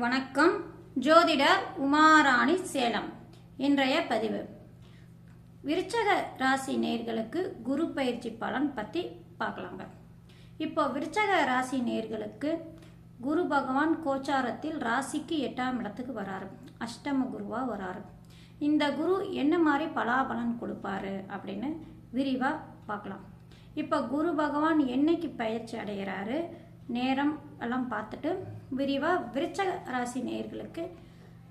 வணக்கம். ஜோதிடர் உமாராணி சேலம். இன்றைய பதிவு. விருச்சக ராசி நேர்களுக்கு குரு பயிற்சி பலன் பற்றி பார்க்கலாங்க. இப்போ விருச்சக ராசி நேர்களுக்கு குரு பகவான் கோச்சாரத்தில் ராசிக்கு எட்டாம் இடத்துக்கு வராரு. அஷ்டம குருவாக வராரு. இந்த குரு என்ன மாதிரி பலாபலன் கொடுப்பாரு அப்படின்னு விரிவாக பார்க்கலாம். இப்போ குரு பகவான் என்னைக்கு பயிற்சி அடைகிறாரு? நேரம் எல்லாம் பார்த்துட்டு விரிவாக விருச்சக ராசி நேயர்களுக்கு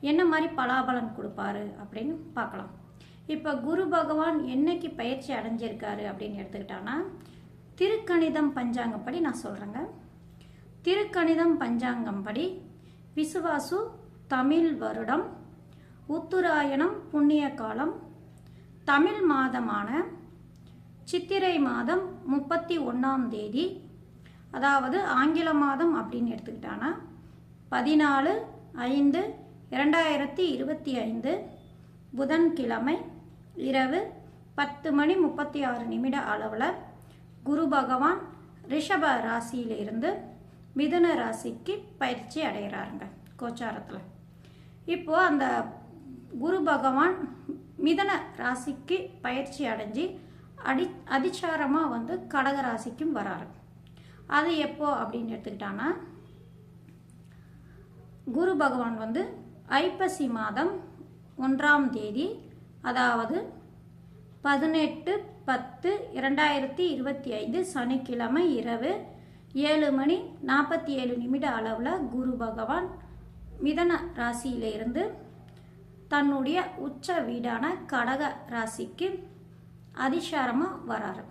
என்ன மாதிரி பலாபலன் கொடுப்பாரு அப்படின்னு பார்க்கலாம். இப்போ குரு பகவான் என்னைக்கு பயிற்சி அடைஞ்சிருக்காரு அப்படின்னு எடுத்துக்கிட்டான்னா திருக்கணிதம் பஞ்சாங்கப்படி நான் சொல்கிறேங்க திருக்கணிதம் பஞ்சாங்கம்படி விசுவாசு தமிழ் வருடம் உத்துராயணம் புண்ணிய காலம் தமிழ் மாதமான சித்திரை மாதம் முப்பத்தி ஒன்றாம் தேதி அதாவது ஆங்கில மாதம் அப்படின்னு எடுத்துக்கிட்டான்னா பதினாலு ஐந்து இரண்டாயிரத்தி இருபத்தி ஐந்து புதன்கிழமை இரவு பத்து மணி முப்பத்தி ஆறு நிமிட அளவில் குரு பகவான் ரிஷப ராசியிலிருந்து மிதுன ராசிக்கு பயிற்சி அடைகிறாருங்க கோச்சாரத்தில். இப்போது அந்த குரு பகவான் மிதன ராசிக்கு பயிற்சி அடைஞ்சு அடி அதிச்சாரமாக வந்து கடக ராசிக்கும் வராரு. அது எப்போ அப்படின்னு எடுத்துக்கிட்டான்னா குரு பகவான் வந்து ஐப்பசி மாதம் ஒன்றாம் தேதி அதாவது பதினெட்டு பத்து இரண்டாயிரத்தி இருபத்தி ஐந்து சனிக்கிழமை இரவு ஏழு மணி நாற்பத்தி ஏழு நிமிட அளவில் குரு பகவான் மிதன ராசியிலிருந்து தன்னுடைய உச்ச வீடான கடக ராசிக்கு அதிசாரமாக வராரு.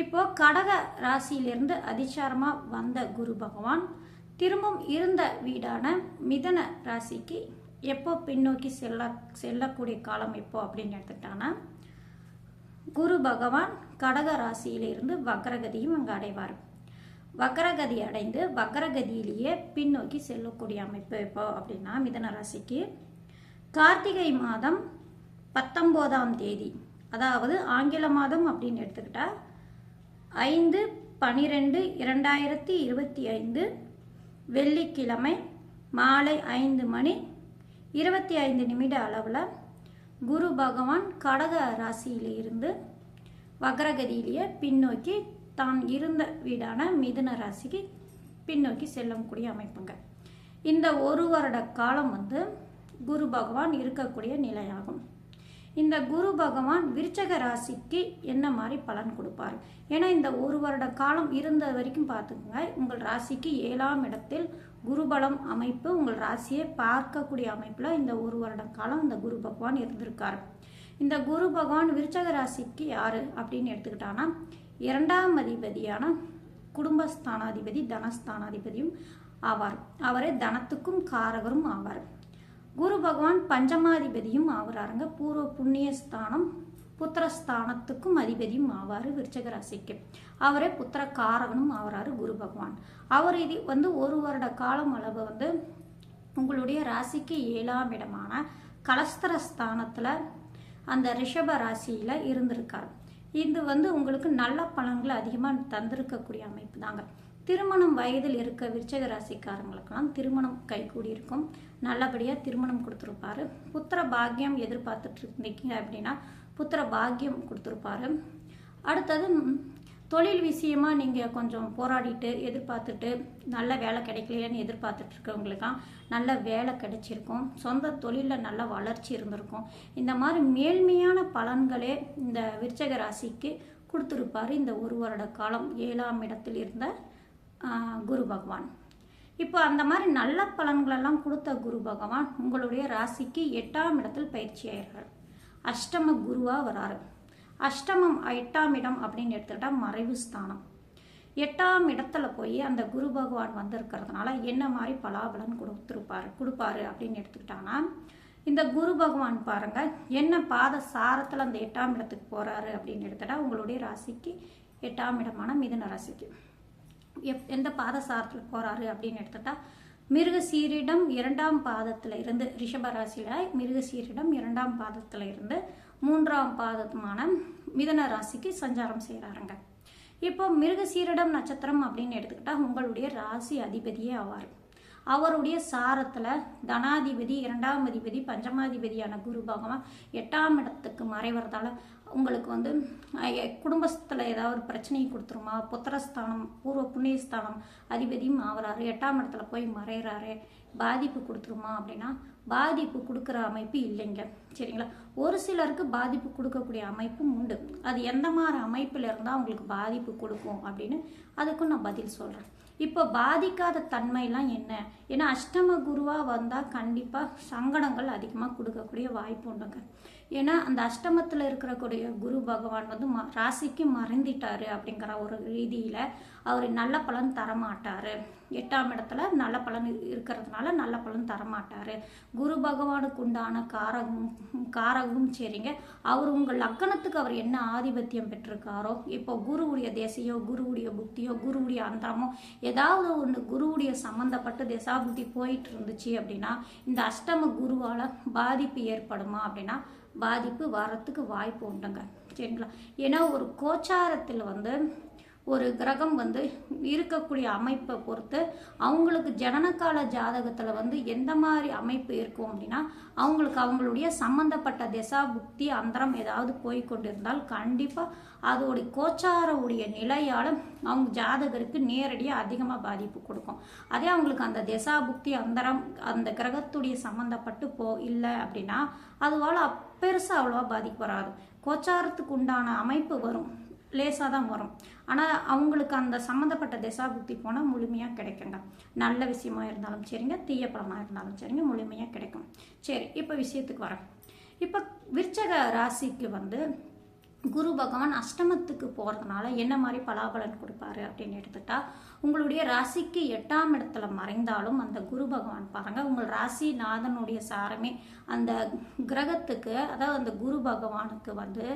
இப்போ கடக ராசியிலிருந்து அதிசாரமாக வந்த குரு பகவான் திரும்பவும் இருந்த வீடான மிதன ராசிக்கு எப்போ பின்னோக்கி செல்ல செல்லக்கூடிய காலம் எப்போ அப்படின்னு எடுத்துக்கிட்டாங்கன்னா குரு பகவான் கடக ராசியிலிருந்து வக்ரகதியும் அங்கே அடைவார். வக்ரகதி அடைந்து வக்ரகதியிலேயே பின்னோக்கி செல்லக்கூடிய அமைப்பு எப்போ அப்படின்னா மிதன ராசிக்கு கார்த்திகை மாதம் பத்தொம்போதாம் தேதி. அதாவது ஆங்கில மாதம் அப்படின்னு எடுத்துக்கிட்டா ஐந்து பனிரெண்டு இரண்டாயிரத்தி இருபத்தி ஐந்து வெள்ளிக்கிழமை மாலை ஐந்து மணி இருபத்தி ஐந்து நிமிட அளவில் குரு பகவான் கடக ராசியிலிருந்து வக்ரகதியிலேயே பின்னோக்கி தான் இருந்த வீடான மிதுன ராசிக்கு பின்னோக்கி செல்லக்கூடிய அமைப்புங்க. இந்த ஒரு வருட காலம் வந்து குரு பகவான் இருக்கக்கூடிய நிலையாகும். இந்த குரு பகவான் விருச்சக ராசிக்கு என்ன மாதிரி பலன் கொடுப்பார்? ஏன்னா இந்த ஒரு வருட காலம் இருந்த வரைக்கும் பார்த்துக்கோங்க உங்கள் ராசிக்கு ஏழாம் இடத்தில் குருபலம் அமைப்பு உங்கள் ராசியை பார்க்கக்கூடிய அமைப்பில் இந்த ஒரு வருட காலம் இந்த குரு பகவான் இருந்திருக்கார். இந்த குரு பகவான் விருச்சக ராசிக்கு யார் அப்படின்னு எடுத்துக்கிட்டான்னா இரண்டாம் அதிபதியான குடும்பஸ்தானாதிபதி தனஸ்தானாதிபதியும் ஆவார். அவரே தனத்துக்கும் காரகரும் ஆவார். குரு பகவான் பஞ்சமாதிபதியும் ஆகுறாருங்க. பூர்வ புண்ணிய ஸ்தானம் புத்திரஸ்தானத்துக்கும் அதிபதியும் ஆவார் விருச்சக ராசிக்கு அவரே புத்திர காரகனும் ஆகிறாரு குரு பகவான். அவர் இது வந்து ஒரு வருட காலம் அளவு வந்து உங்களுடைய ராசிக்கு ஏழாம் இடமான கலஸ்தர ஸ்தானத்தில் அந்த ரிஷப ராசியில் இருந்திருக்கார். இது வந்து உங்களுக்கு நல்ல பலன்களை அதிகமாக தந்திருக்கக்கூடிய அமைப்பு தாங்க. திருமணம் வயதில் இருக்க விருச்சக ராசிக்காரங்களுக்கெல்லாம் திருமணம் கைகூடி இருக்கும் நல்லபடியாக திருமணம் கொடுத்துருப்பாரு. புத்திர பாக்கியம் எதிர்பார்த்துட்டு இருந்தீங்க அப்படின்னா புத்திர பாக்கியம் கொடுத்துருப்பாரு. அடுத்தது தொழில் விஷயமா நீங்கள் கொஞ்சம் போராடிட்டு எதிர்பார்த்துட்டு நல்ல வேலை கிடைக்கலையேன்னு எதிர்பார்த்துட்டு இருக்கவங்களுக்காம் நல்ல வேலை கிடைச்சிருக்கும். சொந்த தொழிலில் நல்ல வளர்ச்சி இருந்திருக்கும். இந்த மாதிரி மேல்மையான பலன்களே இந்த விருச்சக ராசிக்கு கொடுத்துருப்பாரு. இந்த ஒரு வருட காலம் ஏழாம் இடத்தில் இருந்த குரு பகவான். இப்போ அந்த மாதிரி நல்ல பலன்களெல்லாம் கொடுத்த குரு பகவான் உங்களுடைய ராசிக்கு எட்டாம் இடத்தில் பயிற்சி ஆகிறார். அஷ்டம குருவாக வராரு. அஷ்டமம் எட்டாம் இடம் அப்படின்னு எடுத்துக்கிட்டால் மறைவு ஸ்தானம். எட்டாம் இடத்துல போய் அந்த குரு பகவான் வந்திருக்கிறதுனால என்ன மாதிரி பலாபலன் கொடுத்துருப்பாரு கொடுப்பாரு அப்படின்னு எடுத்துக்கிட்டாங்கன்னா இந்த குரு பகவான் பாருங்க என்ன பாத சாரத்தில் அந்த எட்டாம் இடத்துக்கு போகிறாரு அப்படின்னு எடுத்துட்டா உங்களுடைய ராசிக்கு எட்டாம் இடமான மிதுன ராசிக்கு. எப் எந்த பாதசாரத்தில் போகிறாரு அப்படின்னு எடுத்துட்டா மிருக சீரிடம் இரண்டாம் பாதத்தில் இருந்து ரிஷப ராசியில் மிருக சீரிடம் இரண்டாம் பாதத்தில் இருந்து மூன்றாம் பாதமான மிதன ராசிக்கு சஞ்சாரம் செய்கிறாருங்க இப்போ மிருக சீரிடம் நட்சத்திரம் அப்படின்னு எடுத்துக்கிட்டா உங்களுடைய ராசி அதிபதியே ஆவார். அவருடைய சாரத்தில் தனாதிபதி இரண்டாம் அதிபதி பஞ்சமாதிபதியான குரு பகவான் எட்டாம் இடத்துக்கு மறைவதால் உங்களுக்கு வந்து குடும்பத்தில் ஏதாவது ஒரு பிரச்சனையை கொடுத்துருமா? புத்திரஸ்தானம் பூர்வ புண்ணியஸ்தானம் அதிபதியும் ஆகிறாரு எட்டாம் இடத்துல போய் மறைகிறாரு பாதிப்பு கொடுத்துருமா அப்படின்னா பாதிப்பு கொடுக்குற அமைப்பு இல்லைங்க. சரிங்களா? ஒரு சிலருக்கு பாதிப்பு கொடுக்கக்கூடிய அமைப்பும் உண்டு. அது எந்த மாதிரி அமைப்பில் இருந்தால் அவங்களுக்கு பாதிப்பு கொடுக்கும் அப்படின்னு அதுக்கும் நான் பதில் சொல்கிறேன் இப்போ பாதிக்காத தன்மைலாம் என்ன? ஏன்னா அஷ்டம குருவாக வந்தால் கண்டிப்பாக சங்கடங்கள் அதிகமாக கொடுக்கக்கூடிய வாய்ப்பு உண்டுங்க. ஏன்னா அந்த அஷ்டமத்தில் இருக்கக்கூடிய குரு பகவான் வந்து ம ராசிக்கு மறைந்திட்டாரு அப்படிங்கிற ஒரு ரீதியில் அவர் நல்ல பலன் தரமாட்டார். எட்டாம் இடத்துல நல்ல பலன் இருக்கிறதுனால நல்ல பலன் தரமாட்டார். குரு பகவானுக்கு உண்டான காரகம் காரகம் சரிங்க. அவர் உங்கள் லக்கணத்துக்கு அவர் என்ன ஆதிபத்தியம் பெற்றிருக்காரோ இப்போ குருவுடைய தேசியோ குருவுடைய புக்தியோ குருவுடைய அந்தரமோ ஏதாவது ஒன்று குருவுடைய சம்மந்தப்பட்டு திசாபுத்தி போயிட்டு இருந்துச்சு அப்படின்னா இந்த அஷ்டம குருவால் பாதிப்பு ஏற்படுமா அப்படின்னா பாதிப்பு வரத்துக்கு வாய்ப்பு உண்டுங்க. சரிங்களா? ஏன்னா ஒரு கோச்சாரத்தில் வந்து ஒரு கிரகம் வந்து இருக்கக்கூடிய அமைப்பை பொறுத்து அவங்களுக்கு ஜனனகால ஜாதகத்தில் வந்து எந்த மாதிரி அமைப்பு இருக்கும் அப்படின்னா அவங்களுக்கு அவங்களுடைய சம்பந்தப்பட்ட திசா புக்தி அந்தரம் ஏதாவது போய் கொண்டிருந்தால் கண்டிப்பாக அதோடைய கோச்சாரவுடைய நிலையால் அவங்க ஜாதகருக்கு நேரடியாக அதிகமாக பாதிப்பு கொடுக்கும். அதே அவங்களுக்கு அந்த திசா புக்தி அந்தரம் அந்த கிரகத்துடைய சம்மந்தப்பட்டு போ இல்லை அப்படின்னா அதுவால் பெருசாக அவ்வளோவா பாதிப்பு வராது. கோச்சாரத்துக்கு உண்டான அமைப்பு வரும். லேசாக தான் வரும். ஆனால் அவங்களுக்கு அந்த சம்மந்தப்பட்ட திசா புத்தி போனால் முழுமையாக கிடைக்குங்க. நல்ல விஷயமா இருந்தாலும் சரிங்க தீய பழமாக இருந்தாலும் சரிங்க முழுமையாக கிடைக்கும். சரி இப்போ விஷயத்துக்கு வரேன் இப்போ விருச்சக ராசிக்கு வந்து குரு பகவான் அஷ்டமத்துக்கு போகிறதுனால என்ன மாதிரி பலாபலன் கொடுப்பாரு அப்படின்னு எடுத்துட்டா உங்களுடைய ராசிக்கு எட்டாம் இடத்துல மறைந்தாலும் அந்த குரு பகவான் பாருங்கள் உங்கள் ராசி நாதனுடைய சாரமே அந்த கிரகத்துக்கு அதாவது அந்த குரு பகவானுக்கு வந்து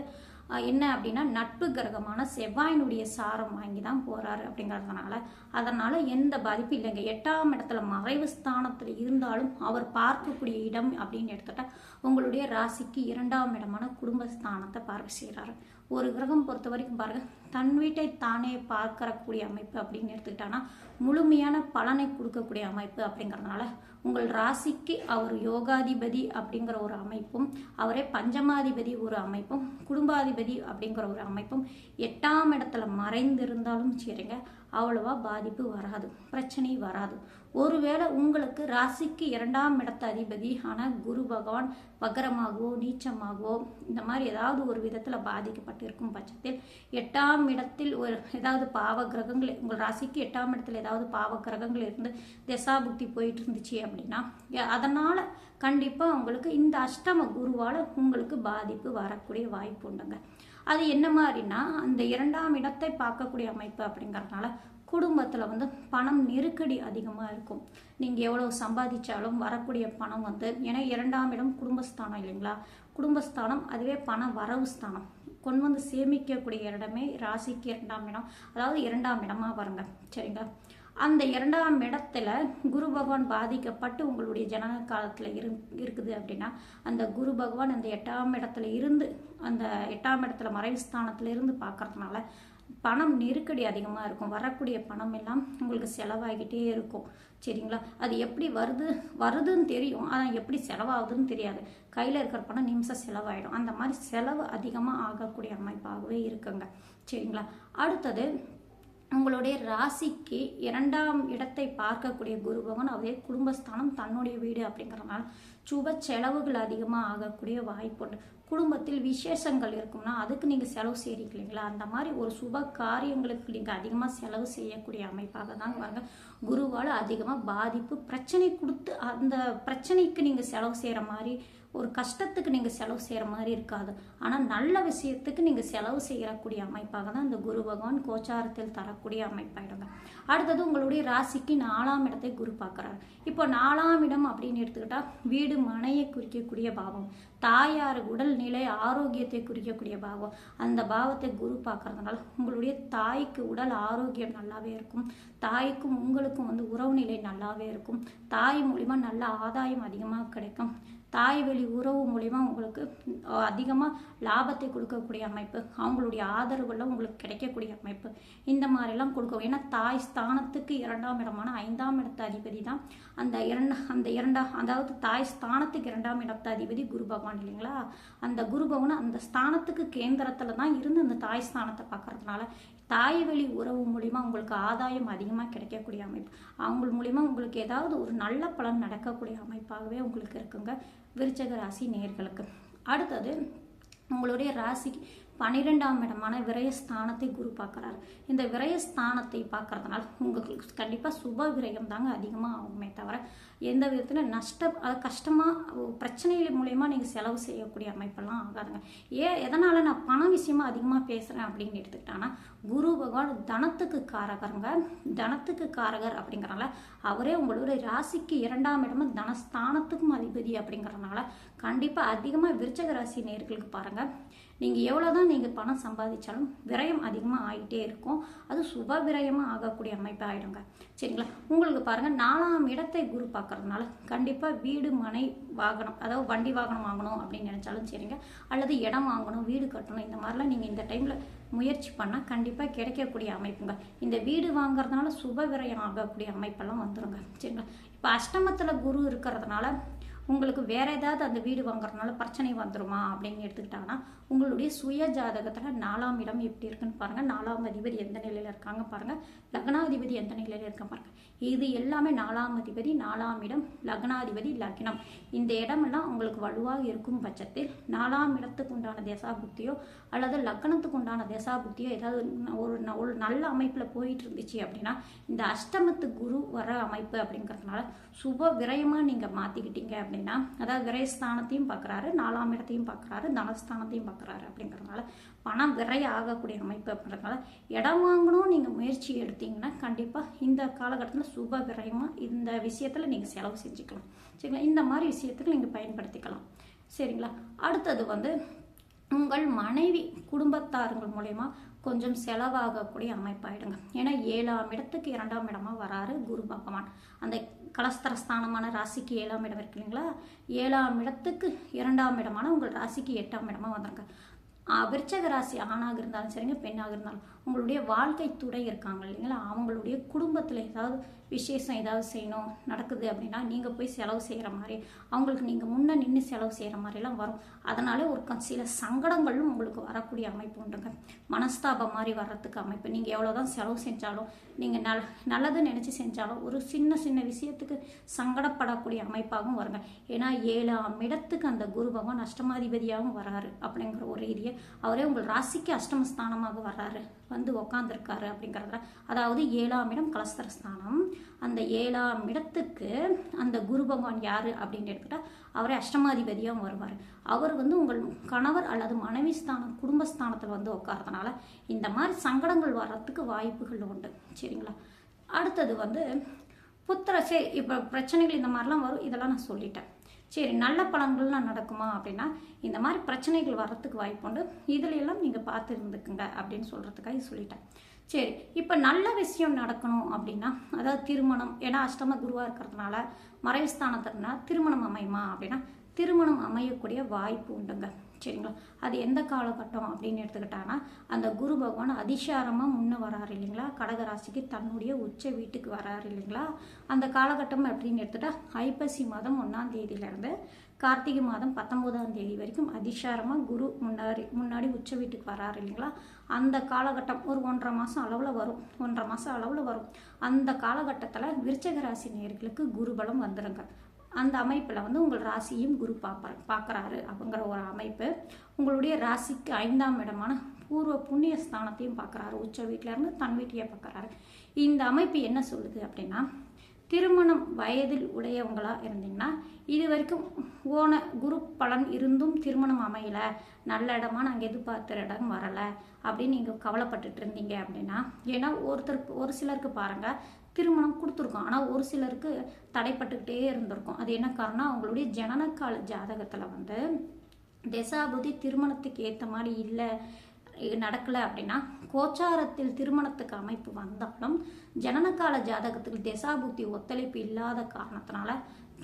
என்ன அப்படின்னா நட்பு கிரகமான செவ்வாயினுடைய சாரம் வாங்கி தான் போகிறாரு அப்படிங்கிறதுனால அதனால் எந்த பாதிப்பு இல்லைங்க. எட்டாம் இடத்துல மறைவு ஸ்தானத்தில் இருந்தாலும் அவர் பார்க்கக்கூடிய இடம் அப்படின்னு எடுத்துட்டா உங்களுடைய ராசிக்கு இரண்டாம் இடமான குடும்பஸ்தானத்தை பார்வை செய்கிறாரு ஒரு கிரகம் பொறுத்த வரைக்கும் பாருங்கள் தன் வீட்டை தானே பார்க்கறக்கூடிய அமைப்பு அப்படின்னு எடுத்துக்கிட்டான்னா முழுமையான பலனை கொடுக்கக்கூடிய அமைப்பு அப்படிங்கிறதுனால உங்கள் ராசிக்கு அவர் யோகாதிபதி அப்படிங்கிற ஒரு அமைப்பும் அவரே பஞ்சமாதிபதி ஒரு அமைப்பும் குடும்பாதிபதி அப்படிங்கிற ஒரு அமைப்பும் எட்டாம் இடத்துல மறைந்திருந்தாலும் சரிங்க. அவ்வளவா பாதிப்பு வராது பிரச்சனை வராது. ஒருவேளை உங்களுக்கு ராசிக்கு இரண்டாம் இடத்த அதிபதி ஆனால் குரு பகவான் வக்கரமாகவோ நீச்சமாகவோ இந்த மாதிரி ஏதாவது ஒரு விதத்தில் பாதிக்கப்பட்டிருக்கும் பட்சத்தில் எட்டாம் இடத்தில் ஒரு ஏதாவது பாவ கிரகங்கள் உங்கள் ராசிக்கு எட்டாம் இடத்துல ஏதாவது பாவ கிரகங்கள் இருந்து திசாபுக்தி போயிட்டு இருந்துச்சு அப்படின்னா அதனால் கண்டிப்பாக உங்களுக்கு இந்த அஷ்டம குருவால் உங்களுக்கு பாதிப்பு வரக்கூடிய வாய்ப்பு உண்டுங்க. அது என்ன மாதிரினா அந்த இரண்டாம் இடத்தை பார்க்கக்கூடிய அமைப்பு அப்படிங்கறதுனால குடும்பத்தில் வந்து பணம் நெருக்கடி அதிகமாக இருக்கும். நீங்கள் எவ்வளோ சம்பாதிச்சாலும் வரக்கூடிய பணம் வந்து ஏன்னா இரண்டாம் இடம் குடும்பஸ்தானம் இல்லைங்களா? குடும்பஸ்தானம் அதுவே பண வரவு ஸ்தானம். கொண்டு வந்து சேமிக்கக்கூடிய இடமே ராசிக்கு இரண்டாம் இடம். அதாவது இரண்டாம் இடமாக வருங்க சரிங்களா? அந்த இரண்டாம் இடத்துல குரு பகவான் பாதிக்கப்பட்டு உங்களுடைய ஜனன காலத்தில் இரு இருக்குது அப்படின்னா அந்த குரு பகவான் அந்த எட்டாம் இடத்துல இருந்து அந்த எட்டாம் இடத்துல மறைவு ஸ்தானத்துல இருந்து பார்க்கறதுனால பணம் நெருக்கடி அதிகமாக இருக்கும். வரக்கூடிய பணம் எல்லாம் உங்களுக்கு செலவாகிட்டே இருக்கும். சரிங்களா? அது எப்படி வருது? வருதுன்னு தெரியும். ஆனால் எப்படி செலவாகுதுன்னு தெரியாது. கையில் இருக்கிற பணம் நிமிஷம் செலவாயிடும். அந்த மாதிரி செலவு அதிகமாக ஆகக்கூடிய அமைப்பாகவே இருக்குங்க. சரிங்களா? அடுத்தது உங்களுடைய ராசிக்கு இரண்டாம் இடத்தை பார்க்கக்கூடிய குரு பகவான் அவரே குடும்பஸ்தானம் தன்னுடைய வீடு அப்படிங்கிறதுனால சுப செலவுகள் அதிகமாக ஆகக்கூடிய வாய்ப்பு உண்டு. குடும்பத்தில் விசேஷங்கள் இருக்கும்னா அதுக்கு நீங்கள் செலவு செய்கிறீங்க இல்லைங்களா அந்த மாதிரி ஒரு சுப காரியங்களுக்கு நீங்கள் அதிகமாக செலவு செய்யக்கூடிய அமைப்பாக தான் வாங்க குருவால் அதிகமாக பாதிப்பு பிரச்சனை கொடுத்து அந்த பிரச்சனைக்கு நீங்கள் செலவு செய்கிற மாதிரி ஒரு கஷ்டத்துக்கு நீங்கள் செலவு செய்கிற மாதிரி இருக்காது. ஆனால் நல்ல விஷயத்துக்கு நீங்கள் செலவு செய்யக்கூடிய அமைப்பாக தான் இந்த குரு பகவான் கோச்சாரத்தில் தரக்கூடிய அமைப்பாயிடுங்க. அடுத்தது உங்களுடைய ராசிக்கு நாலாம் இடத்தை குரு பார்க்குறாரு. இப்போ நாலாம் இடம் அப்படின்னு எடுத்துக்கிட்டால் வீடு மனையை குறிக்கக்கூடிய பாவம். தாயார் உடல்நிலை ஆரோக்கியத்தை குறிக்கக்கூடிய பாவம். அந்த பாவத்தை குரு பார்க்கறதுனால உங்களுடைய தாய்க்கு உடல் ஆரோக்கியம் நல்லாவே இருக்கும். தாய்க்கும் உங்களுக்கும் வந்து உறவு நிலை நல்லாவே இருக்கும். தாய் மூலிமா நல்ல ஆதாயம் அதிகமாக கிடைக்கும். தாய் வழி உறவு மூலிமா உங்களுக்கு அதிகமாக லாபத்தை கொடுக்கக்கூடிய அமைப்பு அவங்களுடைய ஆதரவுகளில் உங்களுக்கு கிடைக்கக்கூடிய அமைப்பு. இந்த மாதிரிலாம் கொடுக்கும் ஏன்னா தாய் ஸ்தானத்துக்கு இரண்டாம் இடமான ஐந்தாம் இடத்து அதிபதி தான். அந்த இரண்டு அந்த இரண்டாம் அதாவது தாய் ஸ்தானத்துக்கு இரண்டாம் இடத்து அதிபதி குரு பகவான் இல்லைங்களா? அந்த குரு பகவான் அந்த ஸ்தானத்துக்கு கேந்திரத்தில் தான் இருந்து அந்த தாய் ஸ்தானத்தை பார்க்கறதுனால தாய் வழி உறவு மூலிமா உங்களுக்கு ஆதாயம் அதிகமாக கிடைக்கக்கூடிய அமைப்பு. அவங்க மூலிமா உங்களுக்கு ஏதாவது ஒரு நல்ல பலன் நடக்கக்கூடிய அமைப்பாகவே உங்களுக்கு இருக்குங்க. விருச்சக ராசி நேர்களுக்கு அடுத்தது உங்களுடைய ராசிக்கு பன்னிரெண்டாம் இடமான விரயஸ்தானத்தை குரு பார்க்குறாரு. இந்த விரயஸ்தானத்தை பார்க்கறதுனால உங்களுக்கு கண்டிப்பாக சுப விரயம் தாங்க அதிகமாக ஆகுமே தவிர எந்த விதத்தில் நஷ்டம் அது கஷ்டமாக பிரச்சனைகள் மூலயமா நீங்கள் செலவு செய்யக்கூடிய அமைப்பெல்லாம் ஆகாதுங்க. ஏன் எதனால் நான் பண விஷயமா அதிகமாக பேசுகிறேன் அப்படின்னு எடுத்துக்கிட்டான்னா குரு பகவான் தனத்துக்கு காரகருங்க. தனத்துக்கு காரகர் அப்படிங்கிறனால அவரே உங்களுடைய ராசிக்கு இரண்டாம் இடமும் தனஸ்தானத்துக்கும் அதிபதி அப்படிங்கிறனால கண்டிப்பாக அதிகமாக விருச்சக ராசி நேர்களுக்கு பாருங்கள் நீங்கள் எவ்வளோ தான் நீங்கள் பணம் சம்பாதிச்சாலும் விரயம் அதிகமாக ஆகிட்டே இருக்கும். அது சுப விரயமாக ஆகக்கூடிய அமைப்பு ஆகிடுங்க சரிங்களா? உங்களுக்கு பாருங்கள் நாலாம் இடத்தை குரு பார்க்கறதுனால கண்டிப்பாக வீடு மனை வாகனம் அதாவது வண்டி வாகனம் வாங்கணும் அப்படின்னு நினச்சாலும் சரிங்க. அல்லது இடம் வாங்கணும் வீடு கட்டணும் இந்த மாதிரிலாம் நீங்கள் இந்த டைமில் முயற்சி பண்ணால் கண்டிப்பாக கிடைக்கக்கூடிய அமைப்புங்க. இந்த வீடு வாங்குறதுனால சுப விரயம் ஆகக்கூடிய அமைப்பெல்லாம் வந்துருங்க. சரிங்களா? இப்போ அஷ்டமத்தில் குரு இருக்கிறதுனால உங்களுக்கு வேறு ஏதாவது அந்த வீடு வாங்குறதுனால பிரச்சனை வந்துருமா அப்படின்னு எடுத்துக்கிட்டாங்கன்னா உங்களுடைய சுய ஜாதகத்தில் நாலாம் இடம் எப்படி இருக்குன்னு பாருங்க. நாலாம் அதிபதி எந்த நிலையில் இருக்காங்க பாருங்க. லக்னாதிபதி எந்த நிலையில் இருக்க பாருங்க. இது எல்லாமே நாலாம் அதிபதி நாலாம் இடம் லக்னாதிபதி லக்னம். இந்த இடமெல்லாம் உங்களுக்கு வலுவாக இருக்கும் பட்சத்தில் நாலாம் இடத்துக்கு உண்டான தேசாபுத்தியோ அல்லது லக்னத்துக்கு உண்டான தேசாபுத்தியோ ஏதாவது ஒரு ந- ஒரு நல்ல அமைப்பில் போயிட்டு இருந்துச்சு அப்படின்னா இந்த அஷ்டமத்து குரு வர அமைப்பு அப்படிங்கிறதுனால சுப விரயமாக நீங்கள் மாற்றிக்கிட்டீங்க அப்படின்னா அதாவது விரயஸ்தானத்தையும் பார்க்குறாரு நாலாம் இடத்தையும் பார்க்குறாரு தனஸ்தானத்தையும் பார்க்குறாரு அப்படிங்கிறதுனால பணம் விரைய ஆகக்கூடிய அமைப்பு அப்படின்றதுனால இடம் வாங்கணும் நீங்கள் முயற்சி எடுத்தீங்கன்னா கண்டிப்பாக இந்த காலகட்டத்தில் சுப விரயமாக இந்த விஷயத்தில் நீங்கள் செலவு செஞ்சுக்கலாம். சரிங்களா? இந்த மாதிரி விஷயத்துக்கு நீங்கள் பயன்படுத்திக்கலாம். சரிங்களா? அடுத்தது வந்து உங்கள் மனைவி குடும்பத்தாருங்கள் மூலயமா கொஞ்சம் செலவாகக்கூடிய அமைப்பாயிடுங்க. ஏன்னா ஏழாம் இடத்துக்கு இரண்டாம் இடமா வராரு குரு பகவான். அந்த கலஸ்தரஸ்தானமான ராசிக்கு ஏழாம் இடம் இருக்கு இல்லைங்களா? ஏழாம் இடத்துக்கு இரண்டாம் இடமான உங்கள் ராசிக்கு எட்டாம் இடமா வந்துருங்க. விருச்சக ராசி ஆணாக இருந்தாலும் சரிங்க பெண்ணாக இருந்தாலும் உங்களுடைய வாழ்க்கை துறை இருக்காங்க இல்லைங்களா? அவங்களுடைய குடும்பத்தில் ஏதாவது விசேஷம் ஏதாவது செய்யணும் நடக்குது அப்படின்னா நீங்கள் போய் செலவு செய்கிற மாதிரி அவங்களுக்கு நீங்கள் முன்னே நின்று செலவு செய்கிற மாதிரிலாம் வரும். அதனால் ஒரு சில சங்கடங்களும் உங்களுக்கு வரக்கூடிய அமைப்பு உண்டுங்க. மனஸ்தாபம் மாதிரி வர்றதுக்கு அமைப்பு. நீங்கள் எவ்வளோ தான் செலவு செஞ்சாலும் நீங்கள் நல் நல்லது நினச்சி செஞ்சாலும் ஒரு சின்ன சின்ன விஷயத்துக்கு சங்கடப்படக்கூடிய அமைப்பாகவும் வருங்க. ஏன்னா ஏழாம் இடத்துக்கு அந்த குரு பகவான் அஷ்டமாதிபதியாகவும் வராரு அப்படிங்கிற ஒரு ரீதியை அவரே உங்கள் ராசிக்கு அஷ்டமஸ்தானமாக வர்றாரு. வந்து உக்காந்துருக்காரு அப்படிங்கிறதுல அதாவது ஏழாம் இடம் கலஸ்தரஸ்தானம் அந்த ஏழாம் இடத்துக்கு அந்த குரு பகவான் யார் அப்படின்னு எடுத்துக்கிட்டா அவரே அஷ்டமாதிபதியாகவும் வருவார். அவர் வந்து உங்கள் கணவர் அல்லது மனைவி ஸ்தானம் குடும்பஸ்தானத்தில் வந்து உட்காரதுனால இந்த மாதிரி சங்கடங்கள் வர்றதுக்கு வாய்ப்புகள் உண்டு. சரிங்களா? அடுத்தது வந்து புத்திர சரி இப்போ பிரச்சனைகள் இந்த மாதிரிலாம் வரும் இதெல்லாம் நான் சொல்லிட்டேன். சரி நல்ல பலன்கள்லாம் நடக்குமா அப்படின்னா இந்த மாதிரி பிரச்சனைகள் வர்றதுக்கு வாய்ப்பு உண்டு. எல்லாம் நீங்கள் பார்த்து இருந்துக்குங்க அப்படின்னு சொல்கிறதுக்காக சொல்லிட்டேன். சரி இப்போ நல்ல விஷயம் நடக்கணும் அப்படின்னா அதாவது திருமணம் ஏன்னா அஷ்டம குருவாக இருக்கிறதுனால மறைவுஸ்தானத்தினா திருமணம் அமையுமா அப்படின்னா திருமணம் அமையக்கூடிய வாய்ப்பு உண்டுங்க. சரிங்களா? அது எந்த காலகட்டம் அப்படின்னு எடுத்துக்கிட்டாங்கன்னா அந்த குரு பகவான் அதிசாரமாக முன்னே வராரு இல்லைங்களா? கடகராசிக்கு தன்னுடைய உச்ச வீட்டுக்கு வராரு இல்லைங்களா? அந்த காலகட்டம் அப்படின்னு எடுத்துட்டா ஐப்பசி மாதம் ஒன்றாம் தேதியிலேருந்து கார்த்திகை மாதம் பத்தொம்போதாம் தேதி வரைக்கும் அதிசாரமாக குரு முன்னாடி முன்னாடி உச்ச வீட்டுக்கு வராரு இல்லைங்களா? அந்த காலகட்டம் ஒரு ஒன்றரை மாதம் அளவில் வரும். ஒன்றரை மாதம் அளவில் வரும். அந்த காலகட்டத்தில் விருச்சக ராசி நேயர்களுக்கு குருபலம் வந்துடுங்க அந்த அமைப்பில் வந்து உங்கள் ராசியும் குரு பார்ப்ப பார்க்குறாரு அப்படிங்கிற ஒரு அமைப்பு. உங்களுடைய ராசிக்கு ஐந்தாம் இடமான பூர்வ புண்ணிய ஸ்தானத்தையும் பார்க்குறாரு உச்ச வீட்டிலேருந்து தன் வீட்டையே பார்க்குறாரு இந்த அமைப்பு என்ன சொல்லுது அப்படின்னா திருமணம் வயதில் உடையவங்களாக இருந்தீங்கன்னா இது வரைக்கும் ஓன குரு பலன் இருந்தும் திருமணம் அமையலை. நல்ல இடமா நாங்கள் எதிர்பார்த்த இடம் வரலை அப்படின்னு நீங்கள் கவலைப்பட்டுட்டு இருந்தீங்க அப்படின்னா ஏன்னா ஒருத்தருக்கு ஒரு சிலருக்கு பாருங்கள் திருமணம் கொடுத்துருக்கோம். ஆனால் ஒரு சிலருக்கு தடைப்பட்டுக்கிட்டே இருந்திருக்கும். அது என்ன காரணம் அவங்களுடைய ஜனனக்கால ஜாதகத்தில் வந்து திசாபுதி திருமணத்துக்கு ஏற்ற மாதிரி இல்லை நடக்கலை அப்படின்னா கோச்சாரத்தில் திருமணத்துக்கு அமைப்பு வந்தாலும் ஜனனகால ஜாதகத்தில் தசாபுத்தி ஒத்துழைப்பு இல்லாத காரணத்தினால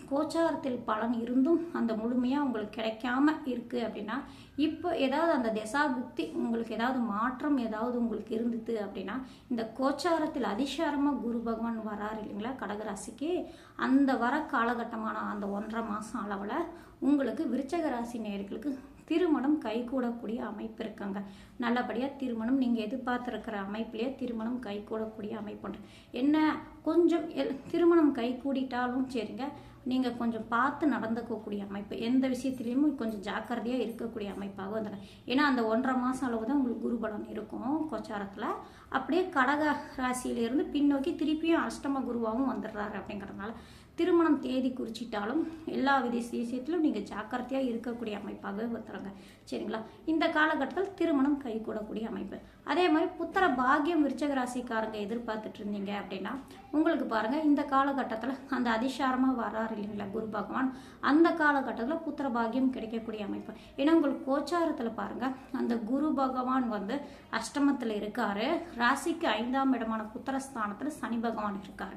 கோச்சாரத்தில் பலன் இருந்தும் அந்த முழுமையாக உங்களுக்கு கிடைக்காம இருக்குது அப்படின்னா இப்போ ஏதாவது அந்த திசாபுக்தி உங்களுக்கு ஏதாவது மாற்றம் ஏதாவது உங்களுக்கு இருந்தது அப்படின்னா இந்த கோச்சாரத்தில் அதிசாரமாக குரு பகவான் வராரு இல்லைங்களா கடகராசிக்கு அந்த வர காலகட்டமான அந்த ஒன்றரை மாதம் அளவில் உங்களுக்கு விருச்சக ராசி நேர்களுக்கு திருமணம் கைகூடக்கூடிய அமைப்பு இருக்குங்க. நல்லபடியாக திருமணம் நீங்கள் எதிர்பார்த்துருக்கிற அமைப்பிலேயே திருமணம் கைகூடக்கூடிய அமைப்பு என்ன கொஞ்சம் எல் திருமணம் கைகூடிட்டாலும் சரிங்க. நீங்கள் கொஞ்சம் பார்த்து நடந்துக்கக்கூடிய அமைப்பு. எந்த விஷயத்துலையுமே கொஞ்சம் ஜாக்கிரதையாக இருக்கக்கூடிய அமைப்பாக வந்துடும் ஏன்னா அந்த ஒன்றரை மாதம் அளவு தான் உங்களுக்கு குருபலம் இருக்கும் கொச்சாரத்தில். அப்படியே கடக ராசியிலேருந்து பின்னோக்கி திருப்பியும் அஷ்டம குருவாகவும் வந்துடுறாரு அப்படிங்கிறதுனால திருமணம் தேதி குறிச்சிட்டாலும் எல்லா வித விஷயத்திலும் நீங்கள் ஜாக்கிரதையாக இருக்கக்கூடிய அமைப்பாக வந்துடுங்க சரிங்களா? இந்த காலகட்டத்தில் திருமணம் கைகூடக்கூடிய அமைப்பு. அதே மாதிரி புத்திர பாகியம் விருச்சக ராசிக்காரங்க எதிர்பார்த்துட்டு இருந்தீங்க அப்படின்னா உங்களுக்கு பாருங்க இந்த காலகட்டத்தில் அந்த அதிசாரமாக வராரு இல்லைங்களா குரு பகவான். அந்த காலகட்டத்தில் புத்திர பாகியம் கிடைக்கக்கூடிய அமைப்பு. ஏன்னா உங்களுக்கு கோச்சாரத்தில் பாருங்க அந்த குரு பகவான் வந்து அஷ்டமத்தில் இருக்காரு. ராசிக்கு ஐந்தாம் இடமான புத்திரஸ்தானத்தில் சனி பகவான் இருக்காரு.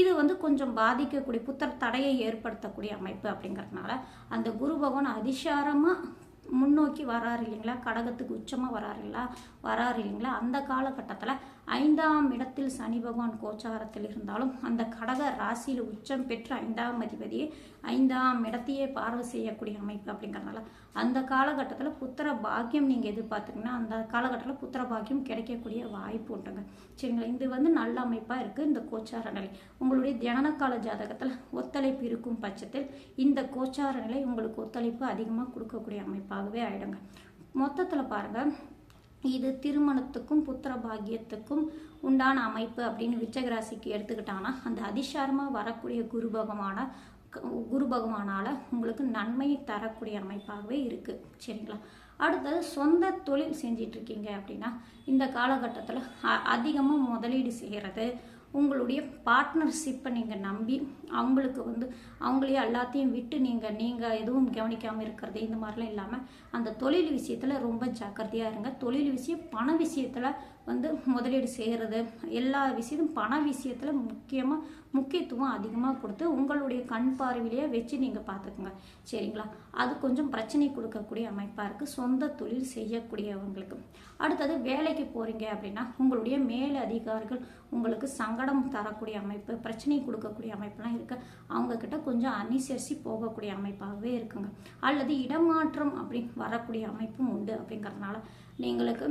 இது வந்து கொஞ்சம் பாதிக்கக்கூடிய புத்திர தடையை ஏற்படுத்தக்கூடிய அமைப்பு அப்படிங்கிறதுனால அந்த குரு பகவான் அதிசாரமாக முன்னோக்கி வராரு இல்லைங்களா? கடகத்துக்கு உச்சமாக வராரு இல்லைங்களா? வராரு இல்லைங்களா? அந்த காலகட்டத்தில் ஐந்தாம் இடத்தில் சனி பகவான் கோச்சாரத்தில் இருந்தாலும் அந்த கடக ராசியில் உச்சம் பெற்ற ஐந்தாம் அதிபதியே ஐந்தாம் இடத்தையே பார்வை செய்யக்கூடிய அமைப்பு அப்படிங்கிறதுனால அந்த காலகட்டத்தில் புத்திர பாக்கியம் நீங்கள் எதிர்பார்த்தீங்கன்னா அந்த காலகட்டத்தில் புத்திர பாக்கியம் கிடைக்கக்கூடிய வாய்ப்பு உண்டுங்க. சரிங்களா? இது வந்து நல்ல அமைப்பாக இருக்குது இந்த கோச்சார நிலை. உங்களுடைய தியானக்கால ஜாதகத்தில் ஒத்துழைப்பு இருக்கும் பட்சத்தில் இந்த கோச்சார நிலை உங்களுக்கு ஒத்துழைப்பு அதிகமாக கொடுக்கக்கூடிய அமைப்பாகவே ஆயிடுங்க. மொத்தத்தில் பாருங்கள் இது திருமணத்துக்கும் புத்திர பாக்கியத்துக்கும் உண்டான அமைப்பு அப்படின்னு விச்சகராசிக்கு எடுத்துக்கிட்டாங்கன்னா அந்த அதிசாரமாக வரக்கூடிய குரு பகவான குரு பகவானால் உங்களுக்கு நன்மையை தரக்கூடிய அமைப்பாகவே இருக்குது சரிங்களா? அடுத்தது சொந்த தொழில் செஞ்சிட்ருக்கீங்க அப்படின்னா இந்த காலகட்டத்தில் அதிகமாக முதலீடு செய்கிறது உங்களுடைய பார்ட்னர்ஷிப்பை நீங்கள் நம்பி அவங்களுக்கு வந்து அவங்களையே எல்லாத்தையும் விட்டு நீங்கள் நீங்கள் எதுவும் கவனிக்காமல் இருக்கிறது இந்த மாதிரிலாம் இல்லாமல் அந்த தொழில் விஷயத்தில் ரொம்ப ஜாக்கிரதையாக இருங்க. தொழில் விஷயம் பண விஷயத்தில் வந்து முதலீடு செய்கிறது எல்லா விஷயத்தும் பண விஷயத்தில் முக்கியமாக முக்கியத்துவம் அதிகமாக கொடுத்து உங்களுடைய கண் பார்வையிலேயே வச்சு நீங்கள் பார்த்துக்குங்க. சரிங்களா? அது கொஞ்சம் பிரச்சனை கொடுக்கக்கூடிய அமைப்பாக இருக்குது சொந்த தொழில் செய்யக்கூடியவங்களுக்கு. அடுத்தது வேலைக்கு போகிறீங்க அப்படின்னா உங்களுடைய மேல் அதிகாரிகள் உங்களுக்கு சங்கடம் தரக்கூடிய அமைப்பு பிரச்சனை கொடுக்கக்கூடிய அமைப்புலாம் இருக்குது அவங்கக்கிட்ட கொஞ்சம் அனுசரித்து போகக்கூடிய அமைப்பாகவே இருக்குங்க. அல்லது இடமாற்றம் அப்படி வரக்கூடிய அமைப்பும் உண்டு அப்படிங்கிறதுனால நீங்களுக்கு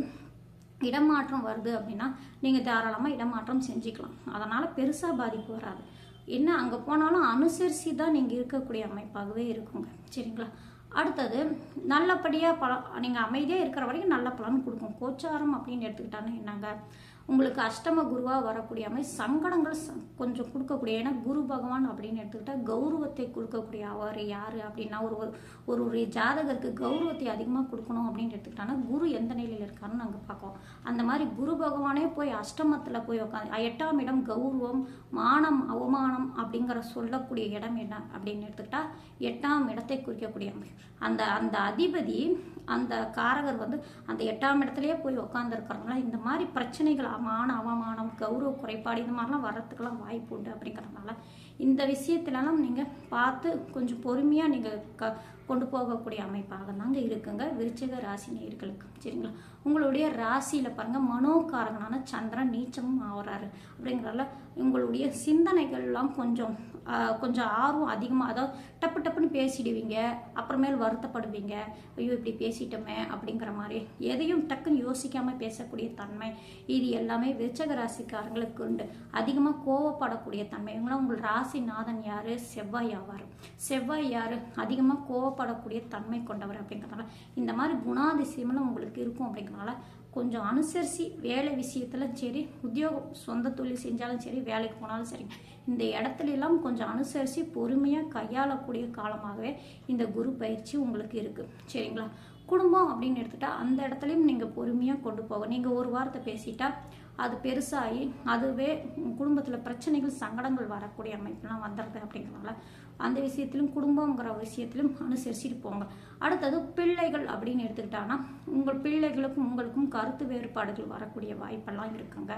இடமாற்றம் வருது அப்படின்னா நீங்கள் தாராளமாக இடமாற்றம் செஞ்சுக்கலாம். அதனால் பெருசாக பாதிப்பு வராது. என்ன அங்கே போனாலும் அனுசரித்து தான் நீங்கள் இருக்கக்கூடிய அமைப்பாகவே இருக்குங்க. சரிங்களா? அடுத்தது நல்லபடியாக பலம் நீங்கள் அமைதியாக இருக்கிற வரைக்கும் நல்ல பலன் கொடுக்கும். கோச்சாரம் அப்படின்னு எடுத்துக்கிட்டாங்கன்னா என்னங்க? உங்களுக்கு அஷ்டம குருவாக வரக்கூடிய மாதிரி சங்கடங்கள் கொஞ்சம் கொடுக்கக்கூடிய ஏன்னா குரு பகவான் அப்படின்னு எடுத்துக்கிட்டால் கௌரவத்தை கொடுக்கக்கூடிய அவர் யார் அப்படின்னா ஒரு ஒரு- ஒரு ஒரு ஜாதகருக்கு கௌரவத்தை அதிகமாக கொடுக்கணும் அப்படின்னு எடுத்துக்கிட்டாங்கன்னா குரு எந்த நிலையில் இருக்காருன்னு நாங்கள் பார்க்கோம் அந்த மாதிரி குரு பகவானே போய் அஷ்டமத்தில் போய் உட்காந்து எட்டாம் இடம் கௌரவம் மானம் அவமானம் அப்படிங்கிற சொல்லக்கூடிய இடம் என்ன அப்படின்னு எடுத்துக்கிட்டால் எட்டாம் இடத்தை குறிக்கக்கூடிய அந்த அந்த அதிபதி அந்த காரகர் வந்து அந்த எட்டாம் இடத்துலயே போய் உட்காந்துருக்கிறதுனால இந்த மாதிரி பிரச்சனைகள் மான அவமானம் கௌரவ குறைபாடு இந்த மாதிரிலாம் வர்றதுக்கெல்லாம் வாய்ப்பு உண்டு அப்படிங்கிறதுனால இந்த விஷயத்துலலாம் நீங்கள் பார்த்து கொஞ்சம் பொறுமையாக நீங்கள் க கொண்டு போகக்கூடிய அமைப்பாக தாங்க இருக்குங்க. விருச்சக ராசி நேர்களுக்கு சரிங்களா? உங்களுடைய ராசியில் பாருங்கள் மனோகாரகனான சந்திரன் நீச்சமும் ஆகிறாரு அப்படிங்கிறதால உங்களுடைய சிந்தனைகள்லாம் கொஞ்சம் கொஞ்சம் ஆர்வம் அதிகமாக அதாவது டப்பு டப்புன்னு பேசிடுவீங்க அப்புறமேல் வருத்தப்படுவீங்க. ஐயோ இப்படி பேசிட்டோமே அப்படிங்கிற மாதிரி. எதையும் டக்குன்னு யோசிக்காமல் பேசக்கூடிய தன்மை இது எல்லாமே விருச்சக ராசிக்காரங்களுக்கு உண்டு. அதிகமாக கோவப்படக்கூடிய தன்மை. இவங்களாம் உங்கள் ராசிநாதன் யார்? செவ்வாய் ஆவார் செவ்வாய் யார்? அதிகமாக கோவப்படக்கூடிய தன்மை கொண்டவர் அப்படிங்கிறதுனால இந்த மாதிரி குணாதிசயமெல்லாம் உங்களுக்கு இருக்கும் அப்படிங்கிறனால கொஞ்சம் அனுசரித்து வேலை விஷயத்தில் சரி உத்தியோகம் சொந்த தொழில் செஞ்சாலும் சரி வேலைக்கு போனாலும் சரி இந்த இடத்துல எல்லாம் கொஞ்சம் அனுசரித்து பொறுமையாக கையாளக்கூடிய காலமாகவே இந்த குரு பயிற்சி உங்களுக்கு இருக்குது சரிங்களா? குடும்பம் அப்படின்னு எடுத்துட்டா அந்த இடத்துலையும் நீங்கள் பொறுமையாக கொண்டு போக நீங்கள் ஒரு வாரத்தை பேசிட்டா அது பெருசாகி அதுவே குடும்பத்தில் பிரச்சனைகள் சங்கடங்கள் வரக்கூடிய அமைப்புலாம் வந்துடுது அப்படிங்கிறனால அந்த விஷயத்திலும் குடும்பங்கிற விஷயத்திலும் அனுசரிச்சுட்டு போங்க. அடுத்தது பிள்ளைகள் அப்படின்னு எடுத்துக்கிட்டாங்கன்னா உங்கள் பிள்ளைகளுக்கும் உங்களுக்கும் கருத்து வேறுபாடுகள் வரக்கூடிய வாய்ப்பெல்லாம் இருக்குங்க.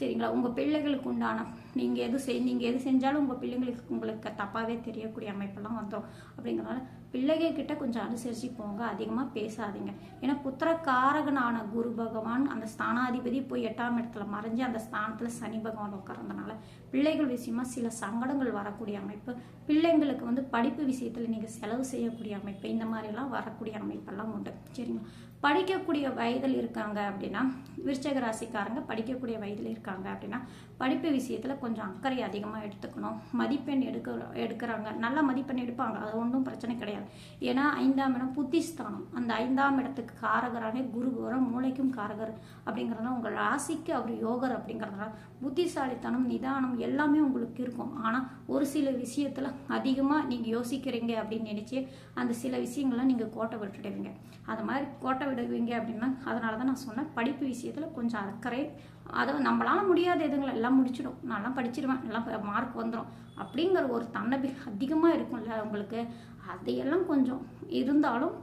சரிங்களா? உங்கள் பிள்ளைகளுக்கு உண்டான நீங்கள் எது செய் நீங்கள் எது செஞ்சாலும் உங்கள் பிள்ளைங்களுக்கு உங்களுக்கு தப்பாகவே தெரியக்கூடிய அமைப்பெல்லாம் வந்துடும் அப்படிங்கிறனால பிள்ளைகள் கிட்ட கொஞ்சம் அனுசரித்து போங்க அதிகமாக பேசாதீங்க. ஏன்னா புத்திரக்காரகனான குரு பகவான் அந்த ஸ்தானாதிபதி போய் எட்டாம் இடத்துல மறைஞ்சு அந்த ஸ்தானத்தில் சனி பகவான் உட்கார்ந்தனால பிள்ளைகள் விஷயமா சில சங்கடங்கள் வரக்கூடிய அமைப்பு பிள்ளைங்களுக்கு வந்து படிப்பு விஷயத்தில் நீங்கள் செலவு செய்யக்கூடிய அமைப்பு இந்த மாதிரிலாம் வரக்கூடிய அமைப்பெல்லாம் உண்டு. சரிங்களா? படிக்கக்கூடிய வயதில் இருக்காங்க அப்படின்னா விருச்சக ராசிக்காரங்க படிக்கக்கூடிய வயதில் இருக்காங்க அப்படின்னா படிப்பு விஷயத்தில் கொஞ்சம் அக்கறை அதிகமாக எடுத்துக்கணும். மதிப்பெண் எடுக்க எடுக்கிறாங்க. நல்ல மதிப்பெண் எடுப்பாங்க. அது ஒன்றும் பிரச்சனை கிடையாது. ஏன்னா ஐந்தாம் இடம் புத்திஸ்தானம். அந்த ஐந்தாம் இடத்துக்கு காரகரானே குரு வரும். மூளைக்கும் காரகர் அப்படிங்கிறதுனால உங்கள் ராசிக்கு அவர் யோகர் அப்படிங்கிறதுனால புத்திசாலித்தனம் நிதானம் எல்லாமே உங்களுக்கு இருக்கும். ஆனால் ஒரு சில விஷயத்தில் அதிகமாக நீங்கள் யோசிக்கிறீங்க அப்படின்னு நினச்சி அந்த சில விஷயங்கள்லாம் நீங்கள் கோட்டை விட்டுடுவீங்க. அது மாதிரி கோட்டை விடுவீங்க அப்படின்னா அதனால தான் நான் சொன்னேன். படிப்பு விஷயத்தில் கொஞ்சம் அக்கறை அதை நம்மளால முடியாத இதுங்களை எல்லாம் முடிச்சிடும். நான்லாம் படிச்சிடுவேன் எல்லாம் மார்க் வந்துடும் அப்படிங்கிற ஒரு தன்னபி அதிகமாக இருக்கும்ல உங்களுக்கு. அதையெல்லாம் கொஞ்சம் இருந்தாலும்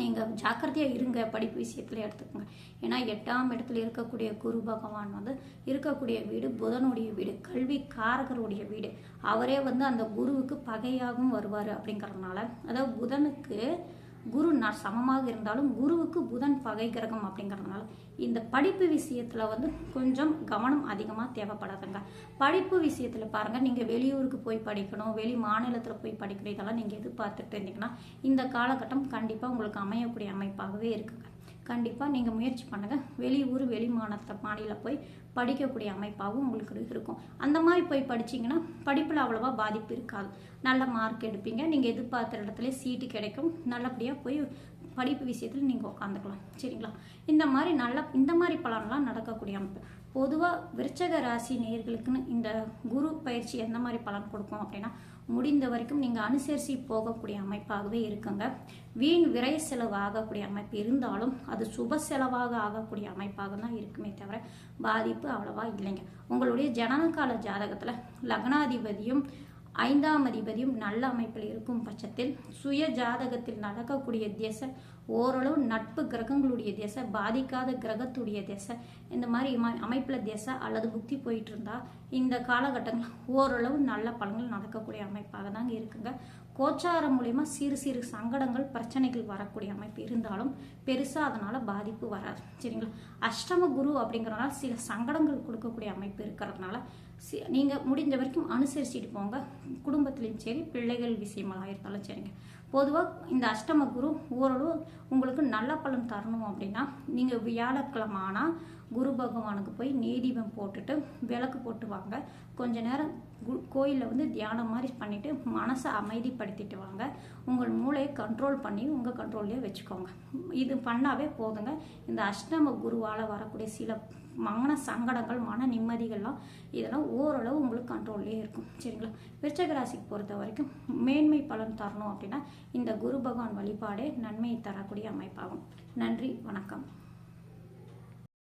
நீங்கள் ஜாக்கிரதையாக இருங்க படிப்பு விஷயத்தில் எடுத்துக்கோங்க. ஏன்னா எட்டாம் இடத்துல இருக்கக்கூடிய குரு பகவான் வந்து இருக்கக்கூடிய வீடு புதனுடைய வீடு கல்வி காரகருடைய வீடு. அவரே வந்து அந்த குருவுக்கு பகையாகவும் வருவார் அப்படிங்கிறதுனால அதாவது புதனுக்கு குரு நான் சமமாக இருந்தாலும் குருவுக்கு புதன் பகை கிரகம் அப்படிங்கிறதுனால இந்த படிப்பு விஷயத்தில் வந்து கொஞ்சம் கவனம் அதிகமாக தேவைப்படாதுங்க. படிப்பு விஷயத்தில் பாருங்கள் நீங்கள் வெளியூருக்கு போய் படிக்கணும் வெளி மாநிலத்தில் போய் படிக்கணும் இதெல்லாம் நீங்கள் எதிர்பார்த்துட்டு இருந்தீங்கன்னா இந்த காலகட்டம் கண்டிப்பாக உங்களுக்கு அமையக்கூடிய அமைப்பாகவே இருக்குங்க. கண்டிப்பாக நீங்கள் முயற்சி பண்ணுங்கள் வெளியூர் வெளி மாநிலத்தை மாநில போய் படிக்கக்கூடிய அமைப்பாகவும் உங்களுக்கு இருக்கும். அந்த மாதிரி போய் படிச்சிங்கன்னா படிப்பில் அவ்வளோவா பாதிப்பு இருக்காது. நல்ல மார்க் எடுப்பீங்க. நீங்கள் எதிர்பார்த்த இடத்துல சீட்டு கிடைக்கும். நல்லபடியாக போய் படிப்பு விஷயத்தில் நீங்கள் உட்காந்துக்கலாம் சரிங்களா? இந்த மாதிரி நல்ல இந்த மாதிரி பலன்லாம் நடக்கக்கூடிய அமைப்பு. பொதுவாக விருச்சக ராசி நேர்களுக்குன்னு இந்த குரு பயிற்சி எந்த மாதிரி பலன் கொடுக்கும் அப்படின்னா முடிந்த வரைக்கும் நீங்கள் அனுசரித்து போகக்கூடிய அமைப்பாகவே இருக்குங்க. வீண் விரை செலவு ஆகக்கூடிய அமைப்பு இருந்தாலும் அது சுப செலவாக ஆகக்கூடிய அமைப்பாக தான் இருக்குமே தவிர பாதிப்பு அவ்வளவா இல்லைங்க. உங்களுடைய ஜனனகால ஜாதகத்தில் லக்னாதிபதியும் ஐந்தாம் அதிபதியும் நல்ல அமைப்பில் இருக்கும் பட்சத்தில் சுய ஜாதகத்தில் நடக்கக்கூடிய திசை ஓரளவு நட்பு கிரகங்களுடைய திசை பாதிக்காத கிரகத்துடைய திசை இந்த மாதிரி அமைப்பில் திசை அல்லது புத்தி போயிட்டு இருந்தா இந்த காலகட்டங்கள் ஓரளவு நல்ல பலன்கள் நடக்கக்கூடிய அமைப்பாக தாங்க இருக்குங்க. கோச்சாரம் மூலயமா சிறு சிறு சங்கடங்கள் பிரச்சனைகள் வரக்கூடிய அமைப்பு இருந்தாலும் பெருசாக அதனால் பாதிப்பு வராது. சரிங்களா? அஷ்டம குரு அப்படிங்கிறனால சில சங்கடங்கள் கொடுக்கக்கூடிய அமைப்பு இருக்கிறதுனால சி- நீங்கள் முடிஞ்ச வரைக்கும் அனுசரிச்சுட்டு போங்க. குடும்பத்துலேயும் சரி பிள்ளைகள் விஷயமாக இருந்தாலும் சரிங்க. பொதுவாக இந்த அஷ்டம குரு ஓரளவு உங்களுக்கு நல்ல பலன் தரணும் அப்படின்னா நீங்கள் வியாழக்கிழமை ஆனால் குரு பகவானுக்கு போய் நீதிபம் போட்டுட்டு விளக்கு போட்டு வாங்க. கொஞ்ச நேரம் கு- கோயில்ல வந்து தியானம் மாதிரி பண்ணிவிட்டு மனசை அமைதிப்படுத்திட்டு வாங்க. உங்கள் மூளையை கண்ட்ரோல் பண்ணி உங்கள் கண்ட்ரோல்லையே வச்சுக்கோங்க. இது பண்ணாவே போதுங்க. இந்த அஷ்டம குருவால் வரக்கூடிய சில மன சங்கடங்கள் மன நிம்மதிகள்லாம் இதெல்லாம் ஓரளவு உங்களுக்கு கண்ட்ரோல்லே இருக்கும். சரிங்களா? விருச்சக ராசிக்கு பொறுத்த வரைக்கும் மேன்மை பலன் தரணும் அப்படின்னா இந்த குரு பகவான் வழிபாடே நன்மையை தரக்கூடிய அமைப்பாகும். நன்றி வணக்கம்.